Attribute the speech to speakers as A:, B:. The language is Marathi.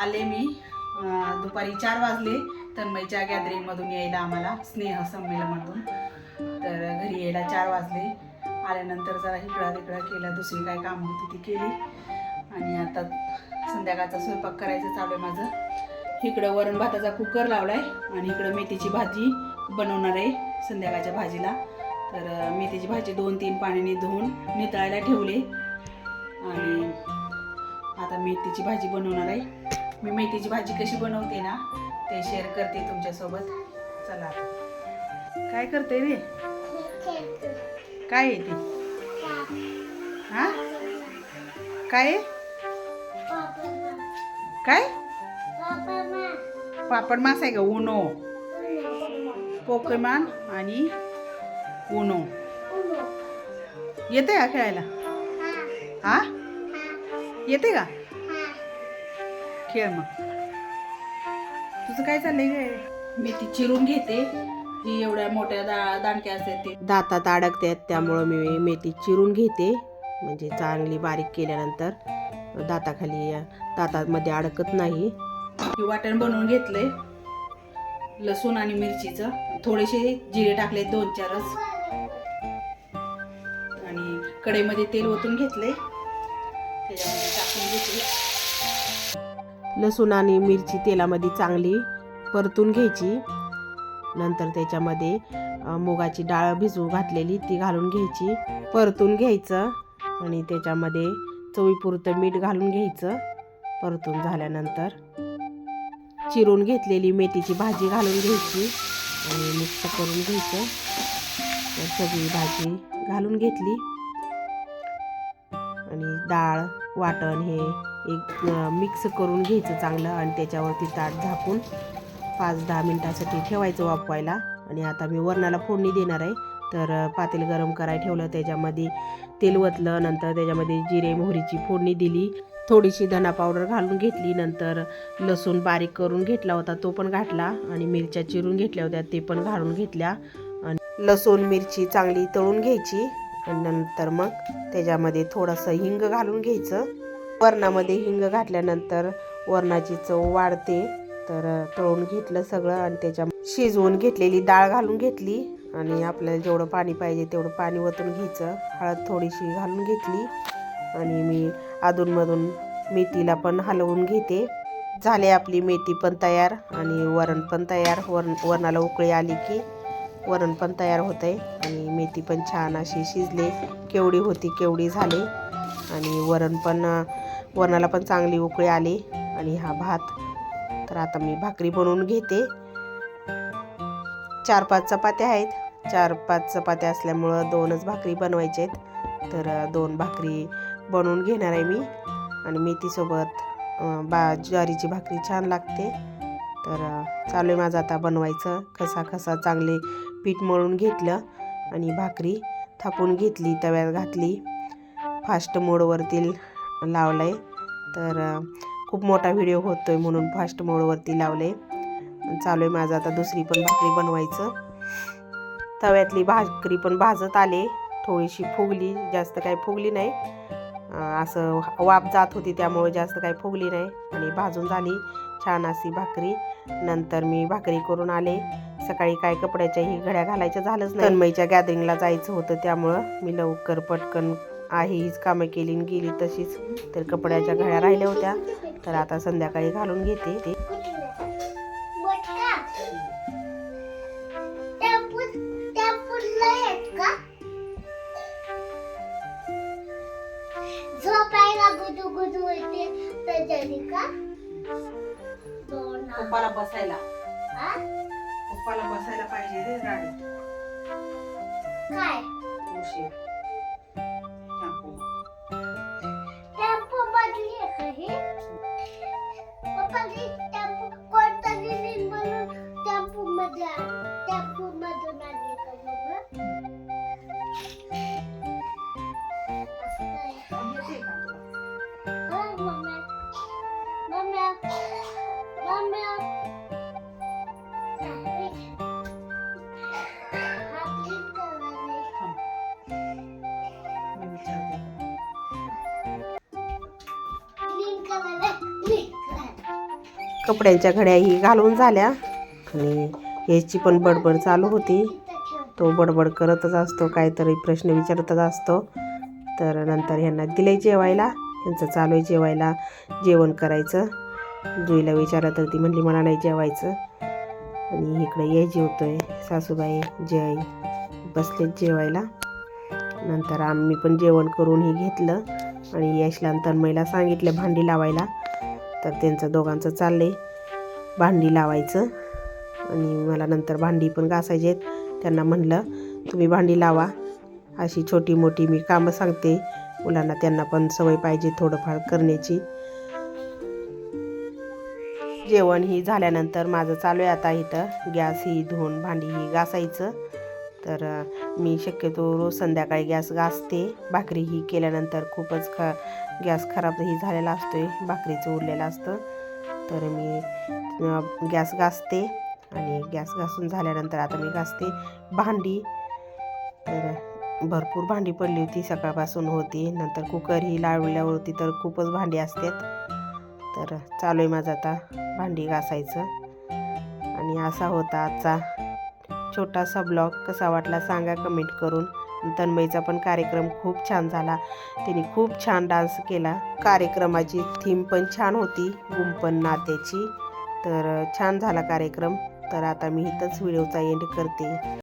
A: आले मी दुपारी चार वाजले तन्मयच्या गॅदरिंगमधून यायला आम्हाला स्नेह संमेलनमधून तर घरी यायला चार वाजले. आल्यानंतर जरा इकडा तिकडा केला दुसरी काय कामं होती ती केली. आणि आता संध्याकाळचा स्वयंपाक करायचं चालू आहे माझं. इकडं वरण भाताचा कुकर लावलाय आणि इकडं मेथीची भाजी बनवणार आहे संध्याकाळच्या भाजीला. तर मेथीची भाजी दोन तीन पाण्याने धुवून नितळायला ठेवले. आणि आता मेथीची भाजी बनवणार आहे. मी मेथीची भाजी कशी बनवते ना ते शेअर करते तुमच्यासोबत. चला काय करते रे? काय येते हा? काय आहे? काय? पापड मास आहे का? उनो. पोकेमान आणि उनो. येते का खेळायला? हा? येते का? खेळ मग. तुझं काय चाललंय गे? मी ती चिरून घेते. ही एवढ्या मोठ्या दा दांडक्या असतात ते.
B: दातात अडकतात त्यामुळं मी मेथी चिरून घेते. म्हणजे चांगली बारीक केल्यानंतर दाताखाली दातामध्ये अडकत नाही.
A: हे वाटण बनवून घेतलंय. लसूण आणि मिरचीचं. थोडेसे जिरे टाकले दोन चारच. आणि कढईमध्ये तेल ओतून घेतले त्याच्यामध्ये टाकून घेतले
B: लसूण आणि मिरची तेलामध्ये चांगली परतून घ्यायची. नंतर त्याच्यामध्ये मुगाची डाळ भिजवू घातलेली ती घालून घ्यायची. परतून घ्यायचं आणि त्याच्यामध्ये चवीपुरतं मीठ घालून घ्यायचं. परतून झाल्यानंतर चिरून घेतलेली मेथीची भाजी घालून घ्यायची आणि मिक्स करून घ्यायचं. तर सगळी भाजी घालून घेतली. आणि डाळ वाटण हे एक मिक्स करून घ्यायचं चांगलं आणि त्याच्यावरती ताट झाकून पाच दहा मिनटासाठी ठेवायचं वापवायला आणि आता मी वरणाला फोडणी देणार आहे. तर पातेल गरम करायला ठेवलं. त्याच्यामध्ये तेल ओतलं नंतर त्याच्यामध्ये जिरे मोहरीची फोडणी दिली. थोडीशी धना पावडर घालून घेतली. नंतर लसूण बारीक करून घेतला होता. तो पण घातला. आणि मिरच्या चिरून घेतल्या होत्या. ते पण घालून घेतल्या. आणि लसूण मिरची चांगली तळून घ्यायची. नंतर मग त्याच्यामध्ये थोडंसं हिंग घालून घ्यायचं. वरणामध्ये हिंग घातल्यानंतर वरणाची चव वाढते. तर तळून घेतलं सगळं आणि त्याच्या शिजवून घेतलेली डाळ घालून घेतली. आणि आपल्याला जेवढं पाणी पाहिजे तेवढं पाणी ओतून घ्यायचं. हळद थोडीशी घालून घेतली. आणि मी अधूनमधून मेथीला पण हलवून घेते. झाले आपली मेथी पण तयार आणि वरण पण तयार. वरण वरणाला उकळी आली की वरण पण तयार होतं आहे आणि मेथी पण छान अशी शिजले. केवढी होती केवढी झाली. आणि वरण पण वरणाला पण चांगली उकळी आली. आणि हा भात. तर आता मी भाकरी बनवून घेते. चार पाच चपात्या आहेत. चार पाच चपात्या असल्यामुळं दोनच भाकरी बनवायच्या आहेत तर दोन भाकरी बनवून घेणार आहे मी. आणि मेथीसोबत बा ज्वारीची भाकरी छान लागते. तर चालू आहे माझं आता बनवायचं. खसा खसा चांगले पीठ मळून घेतलं आणि भाकरी थापून घेतली तव्यात घातली. फास्ट मोडवरती लावलं आहे तर खूप मोठा व्हिडिओ होतोय म्हणून फास्ट मोडवरती लावले चालू आहे माझं आता दुसरी पण भाकरी बनवायचं. तव्यातली भाकरी पण भाजत आले. थोडीशी फुगली जास्त काही फुगली नाही. असं वाफ जात होती त्यामुळे जास्त काही फुगली नाही. आणि भाजून झाली छान अशी भाकरी. नंतर मी भाकरी करून आले. सकाळी काय कपड्याच्याही घड्या घालायच्या झालंच नाही. तन्मईच्या गॅदरिंगला जायचं होतं त्यामुळं मी लवकर पटकन आहे हीच कामं केली आणि गेली तशीच. तर कपड्याच्या घड्या राहिल्या होत्या. तर आता संध्याकाळी घालून घेते ते.
A: बसायला? पप्पाला बसायला पाहिजे रे गाडी
C: काय
A: उशीर टेम्पो.
C: टेम्पो मधली आहे का ही पप्पा ही टेम्पो कोणतरी रील म्हणून टेम्पो मध्ये आ- टेम्पो मधून आणली का बाबा असं काय?
A: येते का तुला?
C: हा, मम्मी. मम्मी. मम्मी.
B: कपड्यांच्या घड्याही घालून झाल्या. आणि ह्याची पण बडबड चालू होती. तो बडबड करतच असतो काहीतरी प्रश्न विचारतच असतो. तर नंतर ह्यांना दिले जेवायला. यांचं चालू आहे जेवायला. जेवण करायचं. जुईला विचारलं तर ती म्हणली मला नाही जेवायचं. आणि इकडे ये जेवतोय. सासूबाई जय. बसलेत जेवायला. नंतर आम्ही पण जेवण करूनही घेतलं. आणि यशला आणि तन्मयला सांगितलं भांडी लावायला. तर त्यांचं दोघांचं चाललंय. भांडी लावायचं. आणि मला नंतर भांडी पण घासायची आहेत. त्यांना म्हणलं तुम्ही भांडी लावा. अशी छोटी मोठी मी कामं सांगते. मुलांना त्यांना पण सवय पाहिजे थोडंफार करण्याची. जेवण ही झाल्यानंतर माझं चालू आहे आता इथं. गॅस ही धुवून भांडी ही घासायचं. तर मी शक्यतो रोज संध्याकाळी गॅस घासते. भाकरी ही केल्यानंतर खूपच ख गॅस खराबही झालेला असतो आहे भाकरीचं उरलेलं असतं. तर मी गॅस घासते आणि गॅस घासून झाल्यानंतर आता मी घासते भांडी. तर भरपूर भांडी पडली होती सकाळपासून होती. नंतर कुकर ही लावल्यावरती तर खूपच भांडी असतात. तर चालू आहे माझं आता भांडी घासायचं. आणि असा होता आजचा छोटासा ब्लॉग. कसा वाटला सांगा कमेंट करून. तन्मयचा पण कार्यक्रम खूप छान झाला. तिने खूप छान डान्स केला. कार्यक्रमाची थीम पण छान होती. गुंपन नात्याची. तर छान झाला कार्यक्रम. तर आता मी इथंच व्हिडिओचा एंड करते.